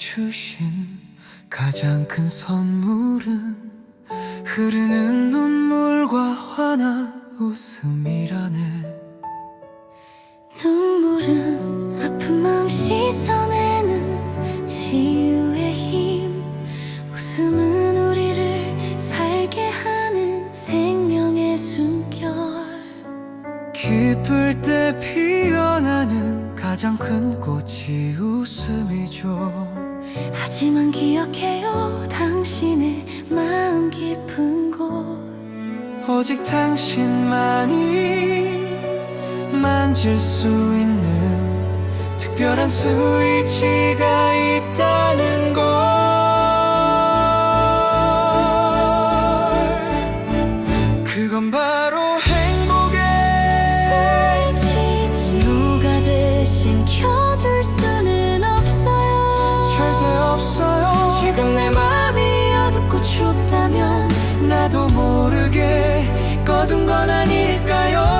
주신 가장 큰 선물은 흐르는 눈물과 환한 웃음이라네. 눈물은 아픈 마음 씻어내는 치유의 힘. 웃음은 우리를 살게 하는 생명의 숨결. 기쁠 때 피어나는 가장 큰 꽃이 웃음이죠 하지만 기억해요 당신의 마음 깊은 곳. 오직 당신만이 만질 수 있는 특별한 스위치가 있다는 걸 대신 켜줄 수는 없어요. 절대 없어요. 지금 내 마음이 어둡고 춥다면 나도 모르게 꺼둔 건 아닐까요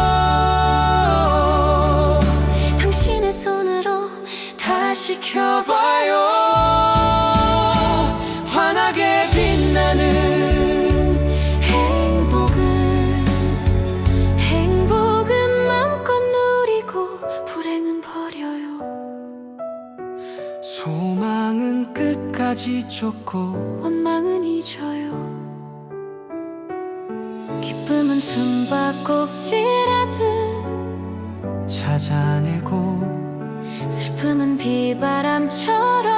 소망은 끝까지 쫓고 원망은 잊어요. 기쁨은 숨바꼭질하듯 찾아내고 슬픔은 비바람처럼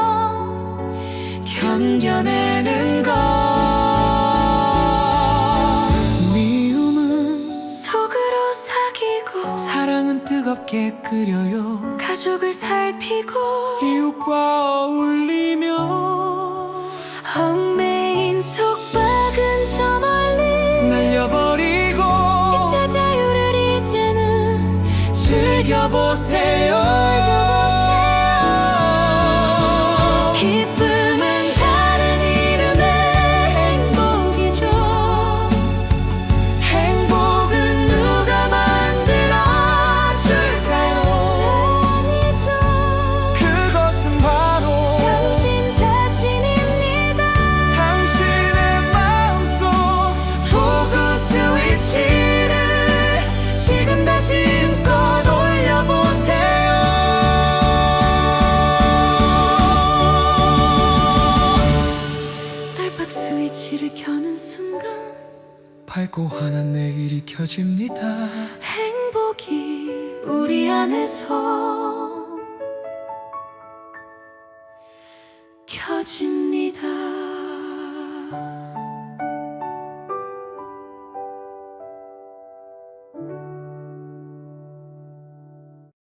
견뎌내 사랑은 뜨겁게 끓여요. 가족을 살피고 이웃과 어울리며 얽매인 속박은 저 멀리 날려버리고 진짜 자유를 이제는 즐겨보세요 밝고 환한 내일이 켜집니다 행복이 우리 안에서 켜집니다.